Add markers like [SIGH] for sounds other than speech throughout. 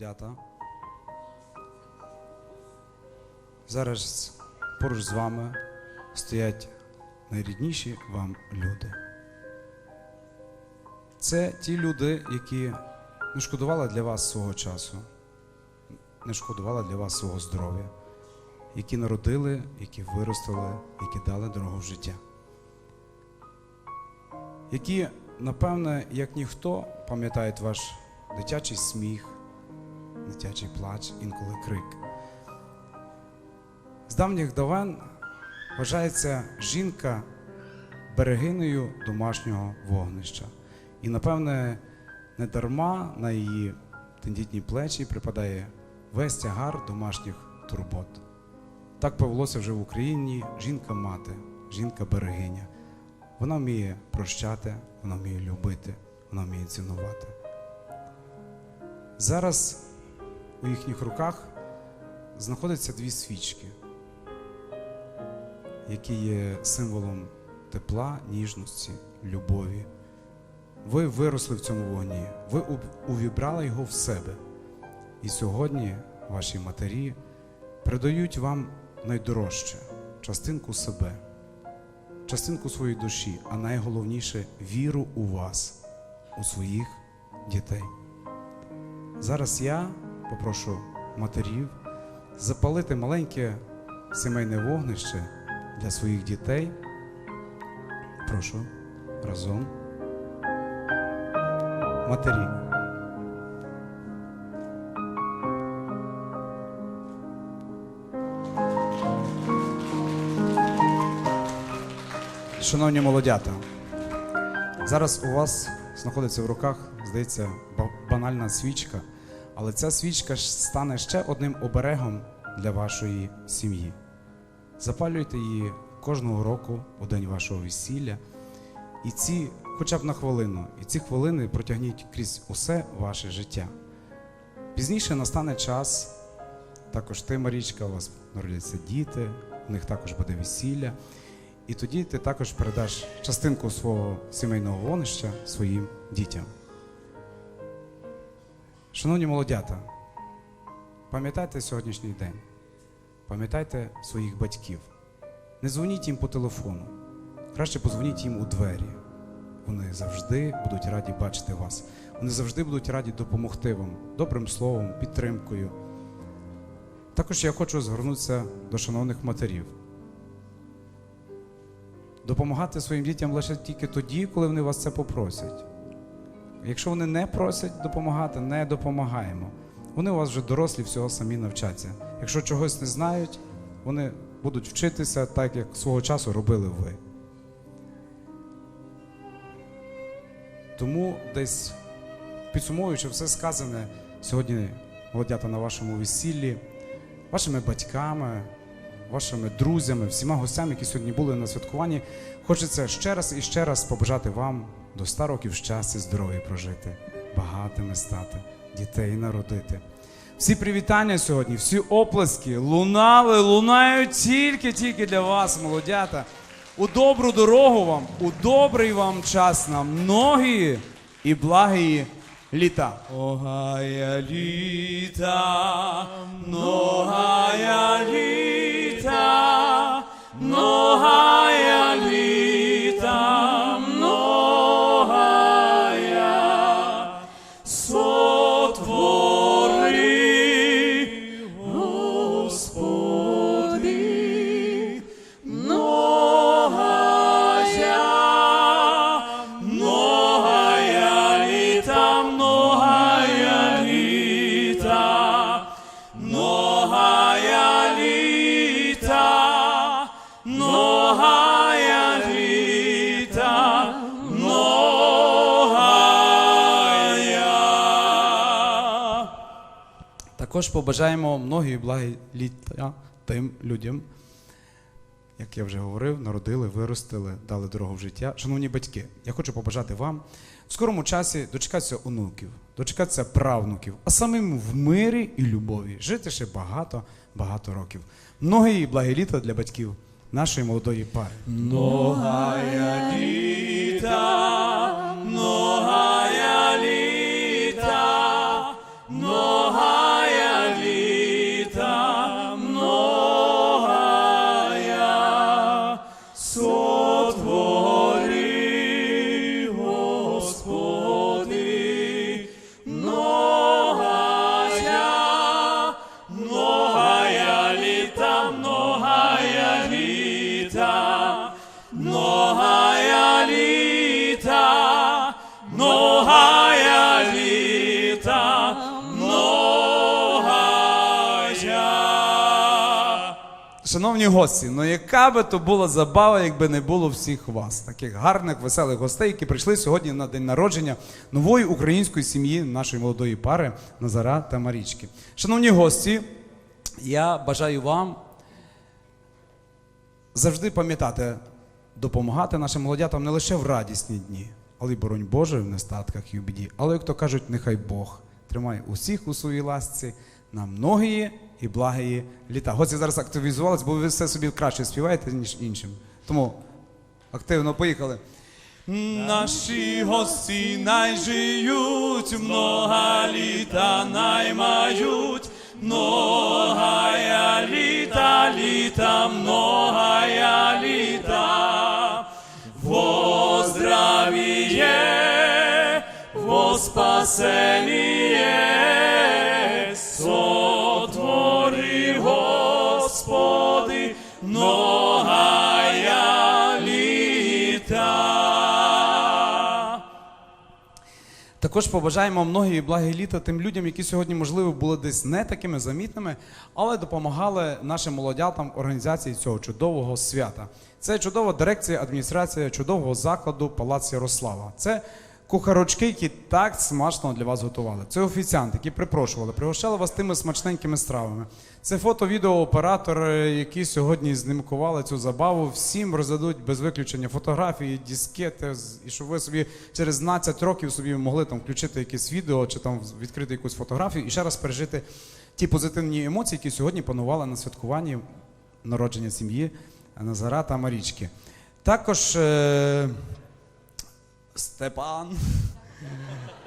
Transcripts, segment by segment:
молодята. Зараз поруч з вами стоять найрідніші вам люди. Це ті люди, які не шкодували для вас свого часу, не шкодували для вас свого здоров'я, які народили, які виростили, які дали дорогу в життя. Які, напевне, як ніхто, пам'ятають ваш дитячий сміх, дитячий плач, інколи крик. З давніх давен вважається жінка берегинею домашнього вогнища. І, напевне, не дарма на її тендітні плечі припадає весь тягар домашніх турбот. Так повелося вже в Україні жінка-мати, жінка-берегиня. Вона вміє прощати, вона вміє любити, вона вміє цінувати. Зараз у їхніх руках знаходяться дві свічки, які є символом тепла, ніжності, любові. Ви виросли в цьому вогні, ви увібрали його в себе. І сьогодні ваші матері передають вам найдорожче частинку себе, частинку своєї душі, а найголовніше віру у вас, у своїх дітей. Зараз я попрошу матерів запалити маленьке сімейне вогнище для своїх дітей. Прошу разом. Матері. Шановні молодята, зараз у вас знаходиться в руках, здається, банальна свічка, але ця свічка стане ще одним оберегом для вашої сім'ї. Запалюйте її кожного року у день вашого весілля. І ці, хоча б на хвилину, і ці хвилини протягніть крізь усе ваше життя. Пізніше настане час, також ти, Марічка, у вас народяться діти, у них також буде весілля. І тоді ти також передаш частинку свого сімейного вогнища своїм дітям. Шановні молодята, пам'ятайте сьогоднішній день, пам'ятайте своїх батьків. Не дзвоніть їм по телефону, краще позвоніть їм у двері. Вони завжди будуть раді бачити вас. Вони завжди будуть раді допомогти вам добрим словом, підтримкою. Також я хочу звернутися до шановних матерів. Допомагати своїм дітям лише тільки тоді, коли вони вас це попросять. Якщо вони не просять допомагати, не допомагаємо. Вони у вас вже дорослі, всього самі навчаться. Якщо чогось не знають, вони будуть вчитися так, як свого часу робили ви. Тому десь підсумовуючи все сказане сьогодні, молодята, на вашому весіллі, вашими батьками, вашими друзями, всіма гостями, які сьогодні були на святкуванні, хочеться ще раз і ще раз побажати вам до 100 років щастя, здоров'я прожити, багатими стати, дітей народити. Всі привітання сьогодні, всі оплески лунали, лунають тільки-тільки для вас, молодята. У добру дорогу вам, у добрий вам час на многі і благі літа. Многая літа, многая літа, многая Також побажаємо многі благі літа тим людям, як я вже говорив, народили, виростили, дали дорогу в життя. Шановні батьки, я хочу побажати вам в скорому часі дочекатися онуків, дочекатися правнуків, а самим в мирі і любові жити ще багато, багато років. Многі благі літа для батьків нашої молодої пари. Многая літа, многая. Шановні гості, ну яка би то була забава, якби не було всіх вас, таких гарних, веселих гостей, які прийшли сьогодні на день народження нової української сім'ї нашої молодої пари Назара та Марічки. Шановні гості, я бажаю вам завжди пам'ятати, допомагати нашим молодятам не лише в радісні дні, але й боронь Боже в нестатках і в біді. Але як то кажуть, нехай Бог тримає усіх у своїй ласці на многії і благії літа. Гості зараз активізувалися, бо ви все собі краще співаєте, ніж іншим. Тому активно поїхали. Наші гості найжиють, много літа наймають, многая літа, літа, многая літа. Во здравіє, во спасеніє, Також побажаємо многії благі літа тим людям, які сьогодні, можливо, були десь не такими замітними, але допомагали нашим молодятам організації цього чудового свята. Це чудова дирекція, адміністрація чудового закладу Палац Ярослава. Це кухарочки, які так смачно для вас готували. Це офіціанти, які припрошували, пригощали вас тими смачненькими стравами. Це фото-відеооператори, які сьогодні знімкували цю забаву. Всім роздадуть без виключення фотографії, дискети, і щоб ви собі через 12 років собі могли там включити якесь відео чи там відкрити якусь фотографію і ще раз пережити ті позитивні емоції, які сьогодні панували на святкуванні народження сім'ї Назара та Марічки. Також е- Степан.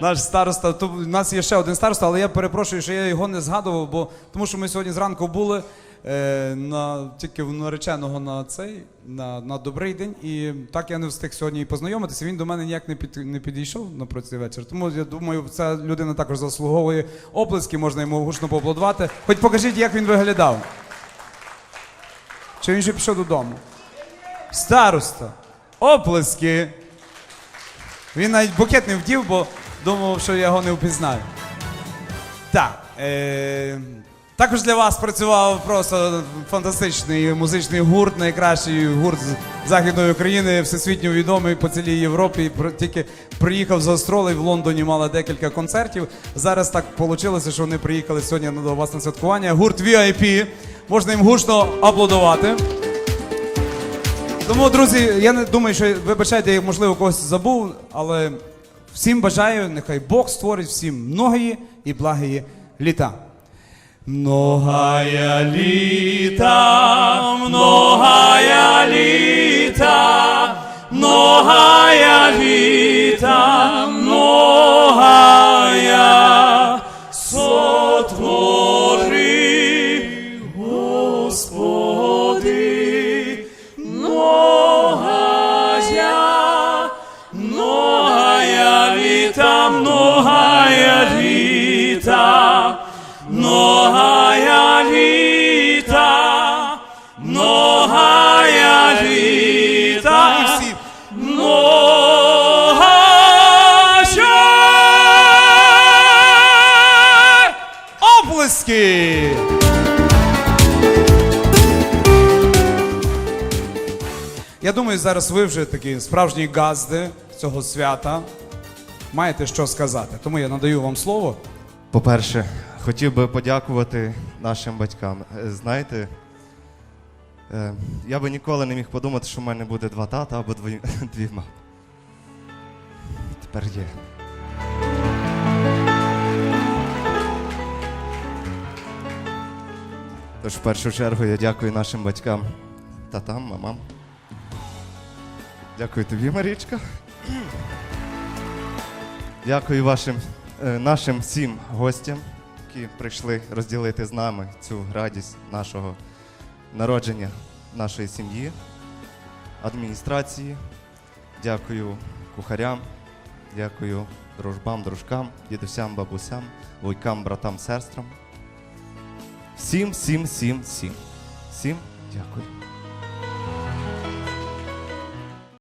Наш староста, то в нас є ще один староста, але я перепрошую, що я його не згадував, бо тому що ми сьогодні зранку були е, на, тільки в нареченого на цей, на, на добрий день, і так я не встиг сьогодні і познайомитися. Він до мене ніяк не, під, не підійшов на цей вечір. Тому я думаю, ця людина також заслуговує оплески, можна йому гучно поаплодувати. Хоч покажіть, як він виглядав. Чи він ще пішов додому? Староста. Оплески. Він навіть букет не вдів, бо думав, що я його не впізнаю. Так. Е- також для вас працював просто фантастичний музичний гурт, найкращий гурт Західної України, всесвітньо відомий по цілій Європі. Тільки приїхав з гастролей в Лондоні, мали декілька концертів. Зараз так вийшло, що вони приїхали сьогодні до вас на святкування. Гурт VIP. Можна їм гучно аплодувати. Тому, друзі, я не думаю, що вибачайте, я, можливо, когось забув, але всім бажаю, нехай Бог створить всім многії і благії літа. Многая літа, многая літа, многая літа, Оплески! Я думаю, зараз ви вже такі справжні газди цього свята. Маєте що сказати. Тому я надаю вам слово. По-перше, хотів би подякувати нашим батькам. Е, Знаєте, е, я би ніколи не міг подумати, що в мене буде два тата або дві, [LAUGHS] дві мами. Тепер є. Тож, в першу чергу, я дякую нашим батькам, татам, мамам. Дякую тобі, Марічка. Дякую вашим е, нашим всім гостям, які прийшли розділити з нами цю радість нашого народження нашої сім'ї, адміністрації. Дякую кухарям, дякую дружбам, дружкам, дідусям, бабусям, вуйкам, братам, сестрам. Всім, всім, всім, всім. Всім дякую.